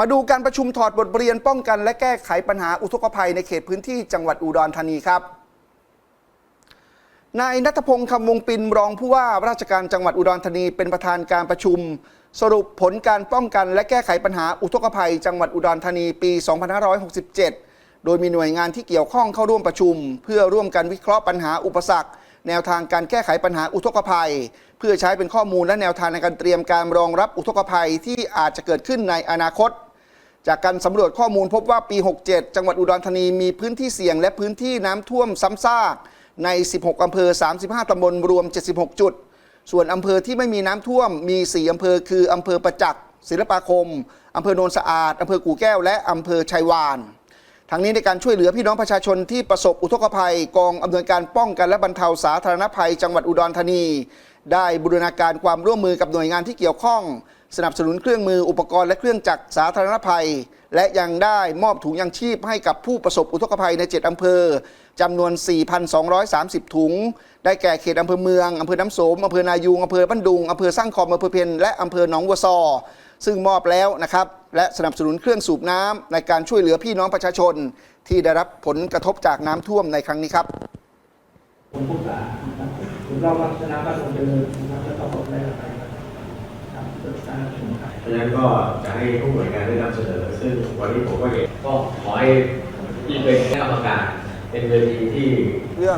มาดูการประชุมถอดบทเรียนป้องกัน และแก้ไขปัญหาอุทกภัยในเขตพื้นที่จังหวัดอุดรธานีครับ นายนัทพงศ์คำวงปินรองผู้ว่าราชการจังหวัดอุดรธานีเป็นประธานการประชุม สรุปผลการป้องกันและแก้ไขปัญหาอุทกภัย จังหวัดอุดรธานีปี 2567 โดยมีหน่วยงานที่เกี่ยวข้องเข้าร่วมประชุม เพื่อร่วมกันวิเคราะห์ปัญหาอุปสรรคแนวทางการแก้ไขปัญหาอุทกภัย เพื่อใช้เป็นข้อมูลและแนวทางในการเตรียมการรองรับอุทกภัยที่อาจจะเกิดขึ้นในอนาคต จากการสำรวจข้อมูลพบว่าปี 67 จังหวัดอุดรธานีมีพื้นที่เสี่ยงและพื้นที่น้ำท่วมซ้ำซากใน 16 อำเภอ 35 ตำบลรวม 76 จุด ส่วนอำเภอที่ไม่มีน้ำท่วมมี 4 อำเภอคืออำเภอประจักษ์ศิลปาคมอำเภอโนนสะอาดอำเภอกู่แก้ว และอำเภอชัยวานทั้งนี้ในการช่วยเหลือพี่น้องประชาชนที่ประสบอุทกภัย กองอำนวยการป้องกันและบรรเทาสาธารณภัย จังหวัดอุดรธานี ได้บูรณาการความร่วมมือกับหน่วยงานที่เกี่ยวข้อง สนับสนุนเครื่องมืออุปกรณ์และเครื่องจักรสาธารณภัย และยังได้มอบถุงยังชีพให้กับผู้ประสบอุทกภัยใน 7 อำเภอจำนวน 4,230 ถุง ได้แก่เขตอำเภอเมืองอำเภอน้ำโสมอำเภอนายูงอำเภอบ้านดุงอำเภอสร้างคอมอำเภอเพนและอำเภอหนองวัวซอ ซึ่งมอบแล้วนะครับและสนับสนุนเครื่องสูบน้ำในการช่วยเหลือพี่น้องประชาชน ที่ได้รับผลกระทบจากน้ำท่วมในครั้งนี้ครับ ผมพูดว่านะครับผมเราพัฒนาบ้านผมเจริญนะครับแล้วก็ผมได้อะไรครับเกิดการประชุมครับเพราะฉะนั้นก็จะให้ผู้หน่วยงานได้นำเสนอ ซึ่งวันนี้ผมก็เห็นก็ขอให้ที่เป็นคณะกรรมการเป็นเวทีที่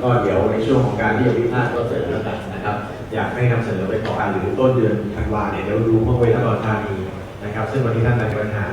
ก็เดี๋ยวในช่วงของการที่จะวิพากษ์ก็เสร็จแล้วกันนะครับ อยากให้นำเสนอไปก่อนหรือต้นเดือนธันวาเนี่ยเดี๋ยวดูเมื่อเวลาตอนธานีนะครับ ซึ่งวันนี้ท่านนายปัญหา